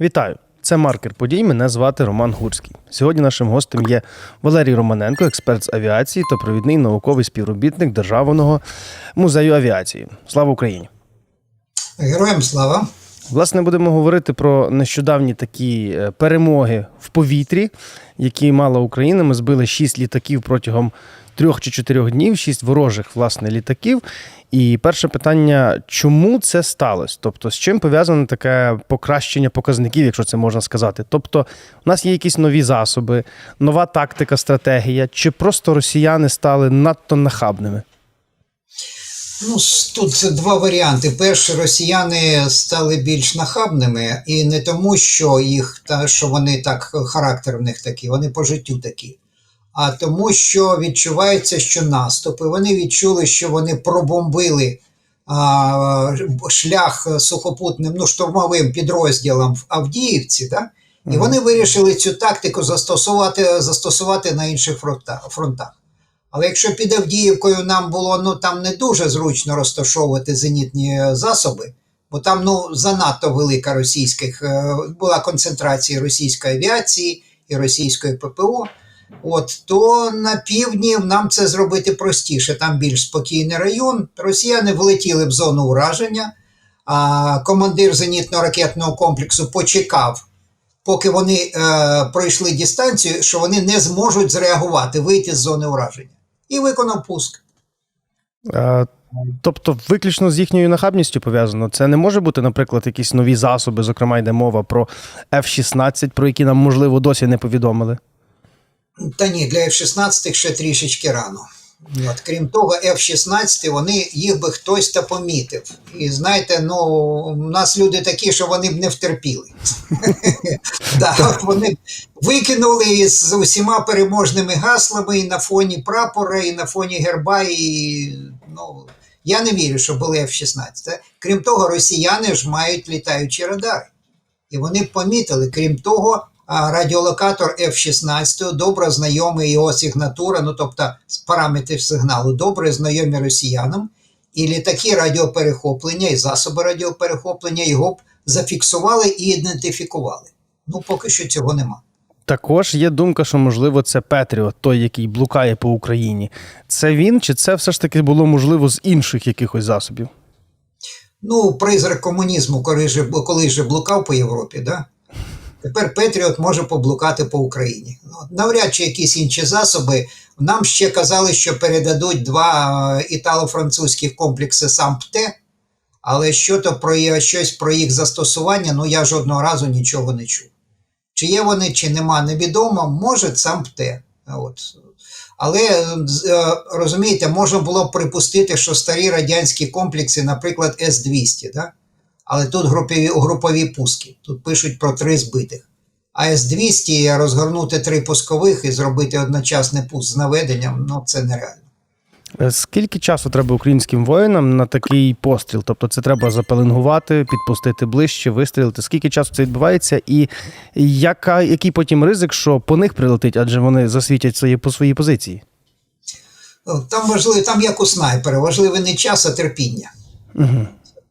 Вітаю! Це маркер подій. Мене звати Роман Гурський. Сьогодні нашим гостем є Валерій Романенко, експерт з авіації та провідний науковий співробітник Державного музею авіації. Слава Україні! Героям слава. Власне, будемо говорити про нещодавні такі е, перемоги в повітрі, які мала Україна. Ми збили шість літаків протягом трьох чи чотирьох днів, шість ворожих власне літаків. І перше питання: чому це сталося? Тобто, з чим пов'язане таке покращення показників, якщо це можна сказати? Тобто, у нас є якісь нові засоби, нова тактика, стратегія, чи просто росіяни стали надто нахабними? Ну, тут два варіанти. Перше, росіяни стали більш нахабними, і не тому, що їх та що вони так характер в них такий, вони по життю такі. А тому, що відчувається, що наступи. Вони відчули, що вони пробомбили а, шлях сухопутним, ну, штурмовим підрозділом в Авдіївці, да? і Мгм. вони вирішили цю тактику застосувати, застосувати на інших фронтах. Але якщо під Авдіївкою нам було ну там не дуже зручно розташовувати зенітні засоби, бо там ну занадто велика російських е, була концентрація російської авіації і російської ППО. От то на півдні нам це зробити простіше. Там більш спокійний район. Росіяни влетіли в зону ураження. А командир зенітно-ракетного комплексу почекав, поки вони е, пройшли дистанцію, що вони не зможуть зреагувати, вийти з зони ураження. І виконав пуск. Е, Тобто, виключно з їхньою нахабністю пов'язано. Це не може бути, наприклад, якісь нові засоби, зокрема, йде мова про F-16, про які нам, можливо, досі не повідомили. Та ні, для F-16 ще трішечки рано. От, крім того, F-16, вони їх би хтось та помітив. І знаєте, ну, у нас люди такі, що вони б не втерпіли. Вони б викинули із усіма переможними гаслами і на фоні прапора, і на фоні герба. І, ну, я не вірю, що були F-16. Крім того, росіяни ж мають літаючі радари. І вони б помітили, крім того, радіолокатор F-16 добре знайомий його сигнатура, ну тобто з параметрів сигналу, добре знайомі росіянам, і літаки радіоперехоплення, і засоби радіоперехоплення його б зафіксували і ідентифікували. Ну, поки що цього нема. Також є думка, що можливо це Петріот, той, який блукає по Україні. Це він, чи це все ж таки було можливо з інших якихось засобів? Ну, призрак комунізму, коли же, коли же блукав по Європі, да? Тепер Петріот може поблукати по Україні. Ну, навряд чи якісь інші засоби. Нам ще казали, що передадуть два е, італо-французьких комплекси САМПТЕ, але що то про щось про їх застосування, ну я жодного разу нічого не чув. Чи є вони, чи нема, невідомо, може САМПТЕ. От. Але е, е, розумієте, можна було б припустити, що старі радянські комплекси, наприклад, С-200, да? Але тут групові, групові пуски. Тут пишуть про три збитих. А С-200 розгорнути три пускових і зробити одночасний пуск з наведенням, ну це нереально. Е, Скільки часу треба українським воїнам на такий постріл? Тобто, це треба запеленгувати, підпустити ближче, вистрілити. Скільки часу це відбувається, і яка, який потім ризик, що по них прилетить, адже вони засвітять свої по своїй позиції? Там важливо, там як у снайпера, важливий не час, а терпіння. Угу.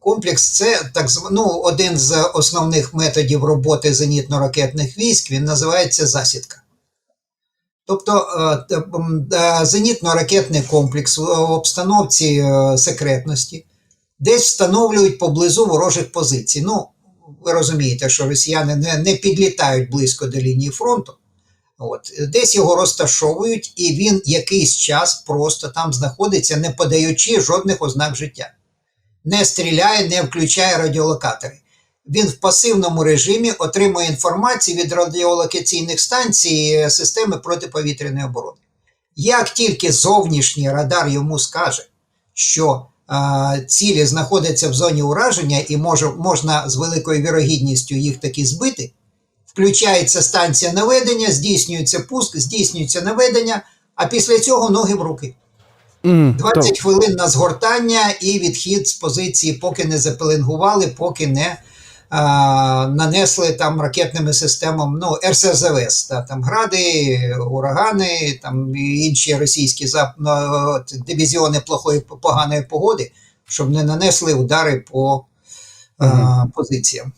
Комплекс це так ну, один з основних методів роботи зенітно-ракетних військ, він називається засідка. Тобто е, е, зенітно-ракетний комплекс в обстановці е, секретності десь встановлюють поблизу ворожих позицій. Ну, ви розумієте, що росіяни не, не підлітають близько до лінії фронту. От, десь його розташовують, і він якийсь час просто там знаходиться, не подаючи жодних ознак життя не стріляє, не включає радіолокатори. Він в пасивному режимі отримує інформацію від радіолокаційних станцій е, системи протиповітряної оборони. Як тільки зовнішній радар йому скаже, що а, цілі знаходяться в зоні ураження і може, можна з великою вірогідністю їх таки збити, включається станція наведення, здійснюється пуск, здійснюється наведення, а після цього ноги в руки. 20 хвилин на згортання і відхід з позиції, поки не запеленгували, поки не а, нанесли там ракетними системами, ну, РСЗВС, та, там гради, урагани, там інші російські зап... ну, дивізіони плохої поганої погоди, щоб не нанесли удари по а, позиціям.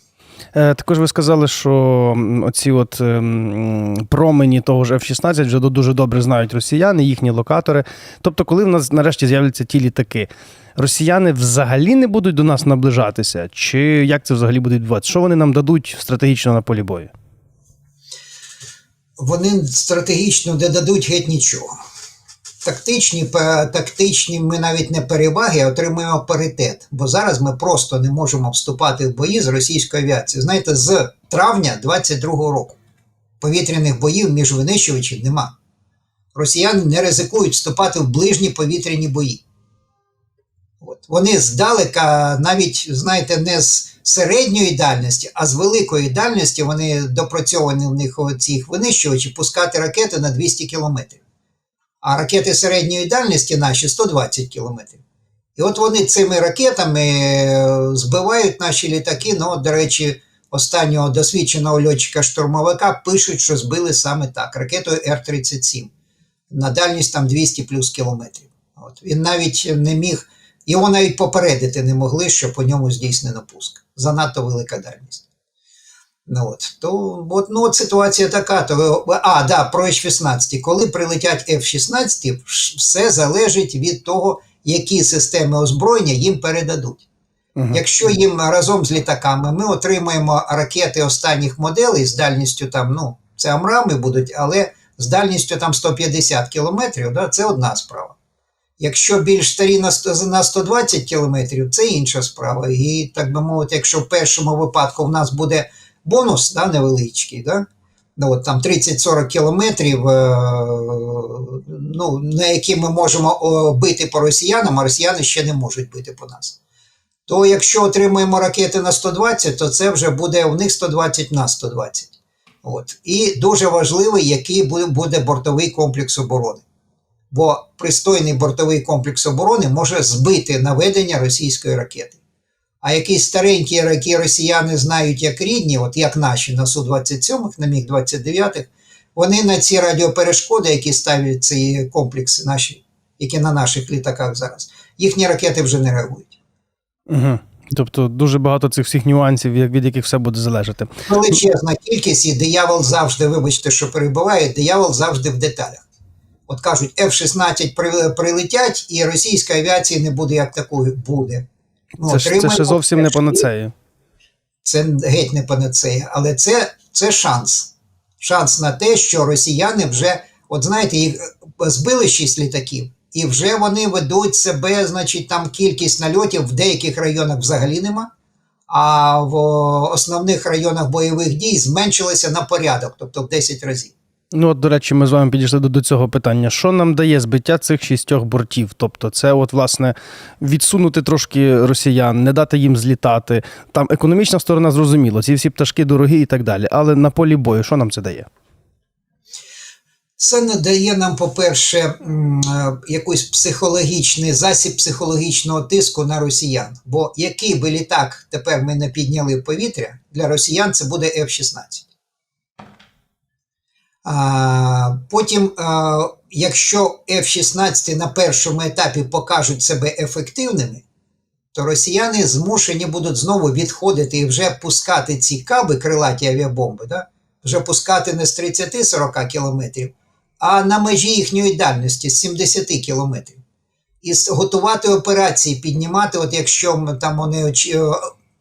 Е, Також ви сказали, що оці от ем, промені того ж F-16 вже дуже добре знають росіяни, їхні локатори. Тобто, коли в нас нарешті з'являться ті літаки, росіяни взагалі не будуть до нас наближатися? Чи як це взагалі буде відбуватися? Що вони нам дадуть стратегічно на полі бою? Вони стратегічно не дадуть геть нічого. Тактичні, тактичні ми навіть не переваги, а отримуємо паритет. Бо зараз ми просто не можемо вступати в бої з російською авіацією. Знаєте, з травня 22-го року повітряних боїв між винищувачів нема. Росіяни не ризикують вступати в ближні повітряні бої. От. Вони здалека, навіть, знаєте, не з середньої дальності, а з великої дальності вони допрацьовані в них ці винищувачі пускати ракети на 200 кілометрів. А ракети середньої дальності наші 120 кілометрів. І от вони цими ракетами е, збивають наші літаки. Ну, до речі, останнього досвідченого льотчика-штурмовика пишуть, що збили саме так, ракетою Р-37 на дальність там 200 плюс кілометрів. От. Він навіть не міг, його навіть попередити не могли, що по ньому здійснено пуск. Занадто велика дальність. Ну от, то от, ну, от ситуація така. То, а, да, про F-16. Коли прилетять F-16, все залежить від того, які системи озброєння їм передадуть. Мгм. Якщо їм разом з літаками ми отримаємо ракети останніх моделей з дальністю там, ну, це амрами будуть, але з дальністю там 150 кілометрів, да, це одна справа. Якщо більш старі на 100 на 120 кілометрів, це інша справа. І так би мовити, якщо в першому випадку в нас буде бонус да, невеличкий, да, ну, от там 30-40 кілометрів, е, ну, на які ми можемо бити по росіянам, а росіяни ще не можуть бити по нас. То якщо отримуємо ракети на 120, то це вже буде у них 120 на 120. От. І дуже важливо, який буде бортовий комплекс оборони. Бо пристойний бортовий комплекс оборони може збити наведення російської ракети. А якісь старенькі, які росіяни знають як рідні, от як наші на Су-27, на Міг-29, вони на ці радіоперешкоди, які ставлять ці комплекси наші, які на наших літаках зараз, їхні ракети вже не реагують. Угу. Тобто дуже багато цих всіх нюансів, від яких все буде залежати. Величезна кількість, і диявол завжди, вибачте, що перебуває, диявол завжди в деталях. От кажуть, F-16 прилетять, і російської авіації не буде як такої. Буде. Ну, Це ж це ще зовсім не F-16. панацея. Це геть не панацея, але це, це шанс. Шанс на те, що росіяни вже, от знаєте, їх е, збили шість літаків, і вже вони ведуть себе, значить, там кількість нальотів в деяких районах взагалі нема, а в основних районах бойових дій зменшилося на порядок, тобто в 10 разів. Ну, от, до речі, ми з вами підійшли до, до цього питання. Що нам дає збиття цих шістьох бортів? Тобто, це, от, власне, відсунути трошки росіян, не дати їм злітати. Там економічна сторона зрозуміло, ці всі пташки дорогі і так далі. Але на полі бою, що нам це дає? Це не дає нам, по-перше, е, якийсь психологічний засіб психологічного тиску на росіян. Бо який би літак тепер ми не підняли в повітря, для росіян це буде F-16. Потім, якщо F-16 на першому етапі покажуть себе ефективними, то росіяни змушені будуть знову відходити і вже пускати ці каби, крилаті авіабомби, да? вже пускати не з 30-40 кілометрів, а на межі їхньої дальності з 70 кілометрів. І готувати операції, піднімати, от якщо там вони е,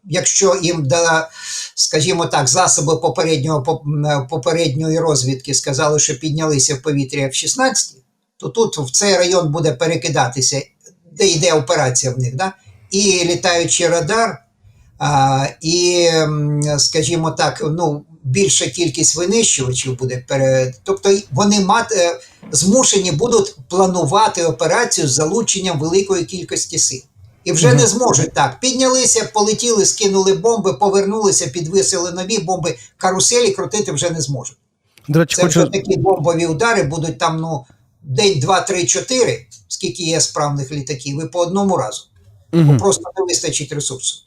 якщо їм да, скажімо так, засоби попереднього попередньої розвідки сказали, що піднялися в повітря в 16, то тут в цей район буде перекидатися, де йде операція в них, да? і літаючий радар, а, і, скажімо так, ну, більша кількість винищувачів буде пере... Тобто вони мат... е, змушені будуть планувати операцію з залученням великої кількості сил. І вже не зможуть так. Піднялися, полетіли, скинули бомби, повернулися, підвисили нові бомби, каруселі крутити вже не зможуть. До речі, Це хочу. вже такі бомбові удари будуть там ну, день, два, три, чотири, скільки є справних літаків, і по одному разу. Мгм. Просто не вистачить ресурсу.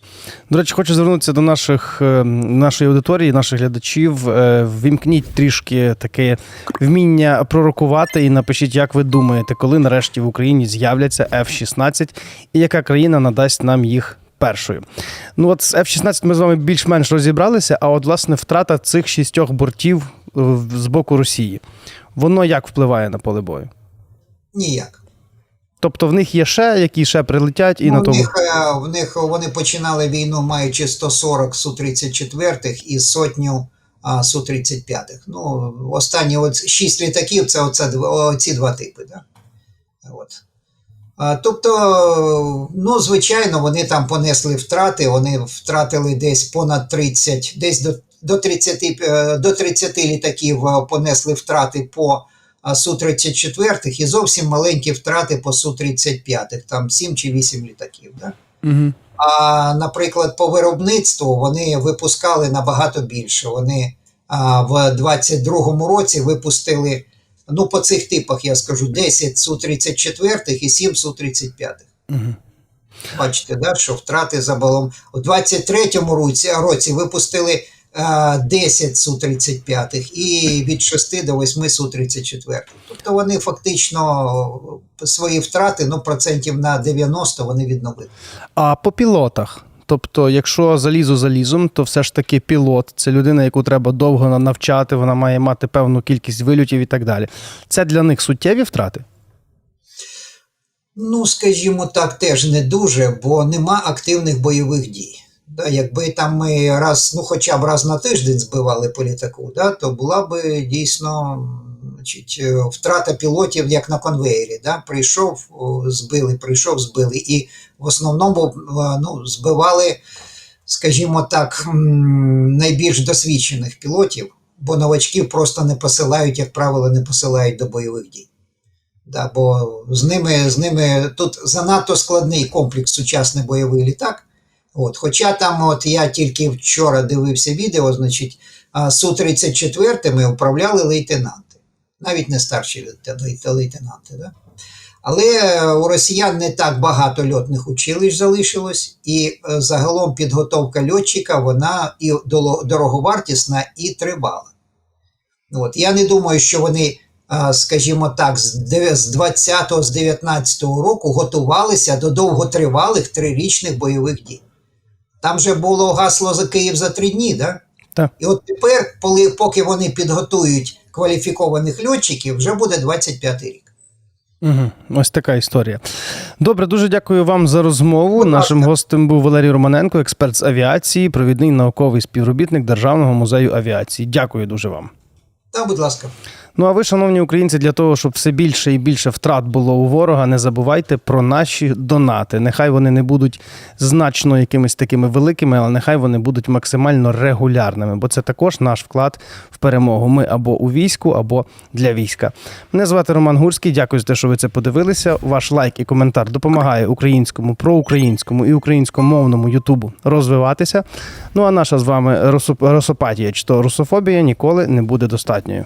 До речі, хочу звернутися до наших, е, нашої аудиторії, наших глядачів. Е, Вімкніть трішки таке вміння пророкувати і напишіть, як ви думаєте, коли нарешті в Україні з'являться F-16 і яка країна надасть нам їх F-21. Ну от з F-16 ми з вами більш-менш розібралися, а от власне втрата цих шістьох бортів е, з боку Росії, воно як впливає на поле бою? Ніяк. Тобто в них є ще, які ще прилетять, і Ну, на в, тому. них, е, в них вони починали війну, маючи 140 Су-34 і сотню а, Су-35. Ну, останні от шість літаків це оце, дв- ці два типи. Да? От. А, тобто, ну, звичайно, вони там понесли втрати, вони втратили десь понад 30, десь до, до, 30, е, до 30 літаків е, понесли втрати по Су-34 і зовсім маленькі втрати по Су-35, там 7 чи 8 літаків. Да? Угу. А, наприклад, по виробництву вони випускали набагато більше. Вони а, в 22-му році випустили, ну, по цих типах я скажу, 10 Су-34 і 7 Су-35. Угу. Бачите, да, що втрати загалом. У 23-му році, році випустили 10 Су-35 і від 6 до 8 Су-34. Тобто вони фактично свої втрати, ну, процентів на 90 вони відновили. А по пілотах. Тобто, якщо залізо залізом, то все ж таки пілот це людина, яку треба довго навчати, вона має мати певну кількість вильотів і так далі. Це для них суттєві втрати? Ну, скажімо так, теж не дуже, бо нема активних бойових дій. Якби там ми раз, ну хоча б раз на тиждень збивали по літаку, да, то була би дійсно значить, е, втрата пілотів як на конвеєрі. Да, прийшов, збили, прийшов, збили. І в основному е, ну, збивали, скажімо так, найбільш досвідчених пілотів, бо новачків просто не посилають, як правило, не посилають до бойових дій. Да, бо з ними, з ними тут занадто складний комплекс сучасний бойовий літак. От, хоча там, от я тільки вчора дивився відео, значить, Су-34 управляли лейтенанти, навіть не старші лейте- лейте- лейтенанти. Да? Але е, у росіян не так багато льотних училищ залишилось, і е, загалом підготовка льотчика вона і дороговартісна і тривала. От, я не думаю, що вони скажімо так, з 20-го, з 19-го року готувалися до довготривалих трирічних бойових дій. Там же було гасло за Київ за три дні, да? Так. І от тепер, коли, поки вони підготують кваліфікованих льотчиків, вже буде 25-й рік. Угу. Ось така історія. Добре, дуже дякую вам за розмову. Будь Нашим ласка. гостем був Валерій Романенко, експерт з авіації, провідний науковий співробітник Державного музею авіації. Дякую дуже вам. Та, будь ласка. Ну а ви, шановні українці, для того, щоб все більше і більше втрат було у ворога, не забувайте про наші донати. Нехай вони не будуть значно якимись такими великими, але нехай вони будуть максимально регулярними, бо це також наш вклад в перемогу. Ми або у війську, або для війська. Мене звати Роман Гурський. Дякую за те, що ви це подивилися. Ваш лайк і коментар допомагає українському, проукраїнському і українськомовному Ютубу розвиватися. Ну а наша з вами русопатія чи то русофобія ніколи не буде достатньою.